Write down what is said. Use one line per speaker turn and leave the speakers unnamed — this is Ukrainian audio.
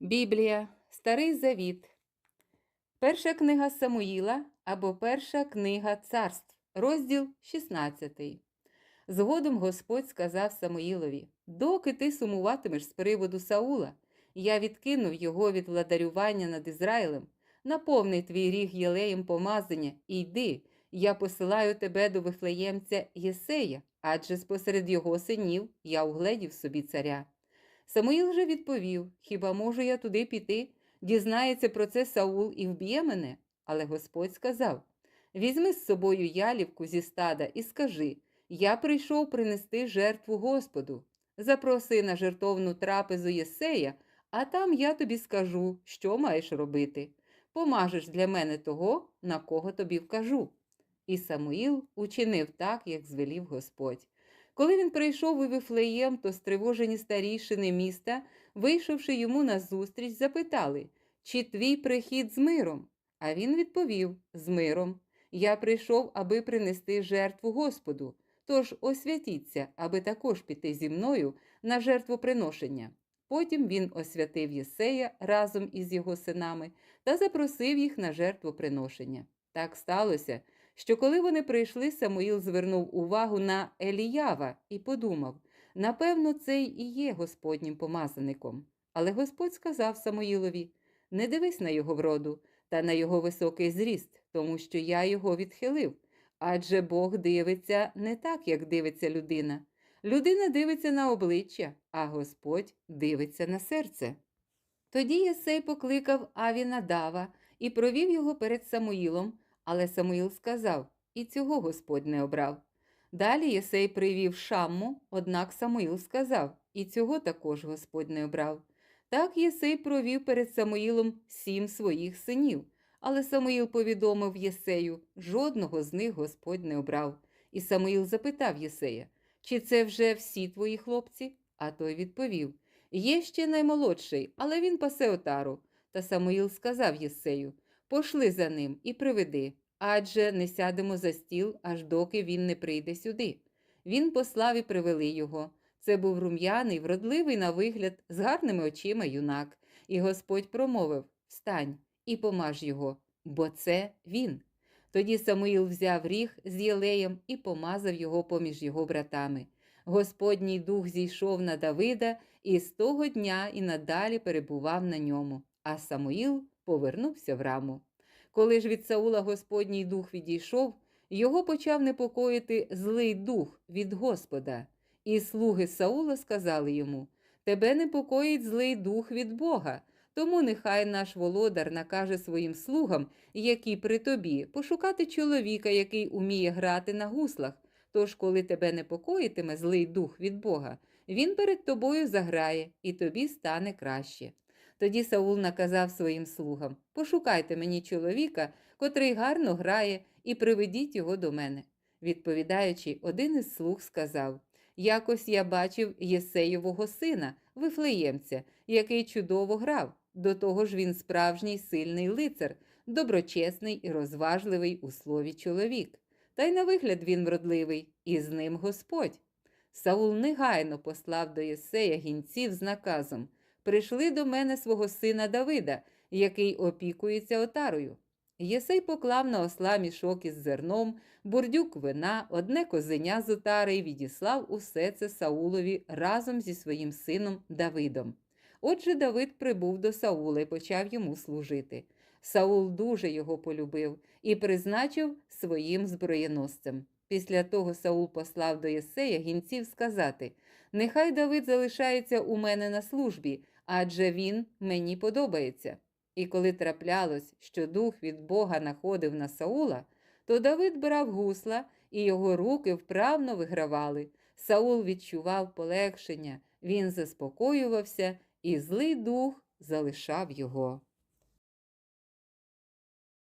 Біблія, Старий Завіт, Перша книга Самуїла або Перша книга царств, розділ 16. Згодом Господь сказав Самуїлові: Доки ти сумуватимеш з приводу Саула, я відкинув його від владарювання над Ізраїлем, наповни твій ріг єлеєм помазання і йди, я посилаю тебе до вифлеємця Єсея, адже спосеред його синів я угледів собі царя. Самуїл же відповів: Хіба можу я туди піти? Дізнається про це Саул і вб'є мене. Але Господь сказав: Візьми з собою ялівку зі стада і скажи: Я прийшов принести жертву Господу. Запроси на жертовну трапезу Єсея, а там я тобі скажу, що маєш робити. Помажеш для мене того, на кого тобі вкажу. І Самуїл учинив так, як звелів Господь. Коли він прийшов у Вифлеєм, то стривожені старішини міста, вийшовши йому назустріч, запитали, чи твій прихід з миром? А він відповів з миром. Я прийшов, аби принести жертву Господу. Тож освятіться, аби також піти зі мною на жертвоприношення. Потім він освятив Єсея разом із його синами та запросив їх на жертвоприношення. Так сталося, що коли вони прийшли, Самуїл звернув увагу на Еліява і подумав: напевно, цей і є Господнім помазаником. Але Господь сказав Самуїлові: не дивись на його вроду та на його високий зріст, тому що я його відхилив. Адже Бог дивиться не так, як дивиться людина. Людина дивиться на обличчя, а Господь дивиться на серце. Тоді Єсей покликав Авінадава і провів його перед Самуїлом, але Самуїл сказав: І цього Господь не обрав. Далі Єсей привів Шамму, однак Самуїл сказав: І цього також Господь не обрав. Так Єсей провів перед Самуїлом сім своїх синів. Але Самуїл повідомив Єсею, жодного з них Господь не обрав. І Самуїл запитав Єсея, чи це вже всі твої хлопці? А той відповів: Є ще наймолодший, але він пасе отару. Та Самуїл сказав Єсею: Пошли за ним і приведи, адже не сядемо за стіл, аж доки він не прийде сюди. Він послав і привели його. Це був рум'яний, вродливий на вигляд, з гарними очима юнак, і Господь промовив: Встань і помаж його, бо це він. Тоді Самуїл взяв ріг з Єлеєм і помазав його поміж його братами. Господній дух зійшов на Давида і з того дня і надалі перебував на ньому, а Самуїл повернувся в раму. Коли ж від Саула Господній дух відійшов, його почав непокоїти злий дух від Господа. І слуги Саула сказали йому: Тебе непокоїть злий дух від Бога. Тому нехай наш володар накаже своїм слугам, які при тобі, пошукати чоловіка, який уміє грати на гуслах. Тож, коли тебе непокоїтиме злий дух від Бога, він перед тобою заграє, і тобі стане краще. Тоді Саул наказав своїм слугам: Пошукайте мені чоловіка, котрий гарно грає, і приведіть його до мене. Відповідаючи, один із слуг сказав: Якось я бачив Єсеєвого сина, вифлеємця, який чудово грав. До того ж він справжній сильний лицар, доброчесний і розважливий у слові чоловік. Та й на вигляд він вродливий, і з ним Господь. Саул негайно послав до Єсея гінців з наказом Прийшли до мене свого сина Давида, який опікується отарою. Єсей поклав на осла мішок із зерном, бурдюк вина, одне козеня з отари і відіслав усе це Саулові разом зі своїм сином Давидом. Отже, Давид прибув до Саула і почав йому служити. Саул дуже його полюбив і призначив своїм зброєносцем. Після того Саул послав до Єсея гінців сказати: Нехай Давид залишається у мене на службі, адже він мені подобається. І коли траплялось, що дух від Бога находив на Саула, то Давид брав гусла, і його руки вправно вигравали. Саул відчував полегшення, він заспокоювався, і злий дух залишав його.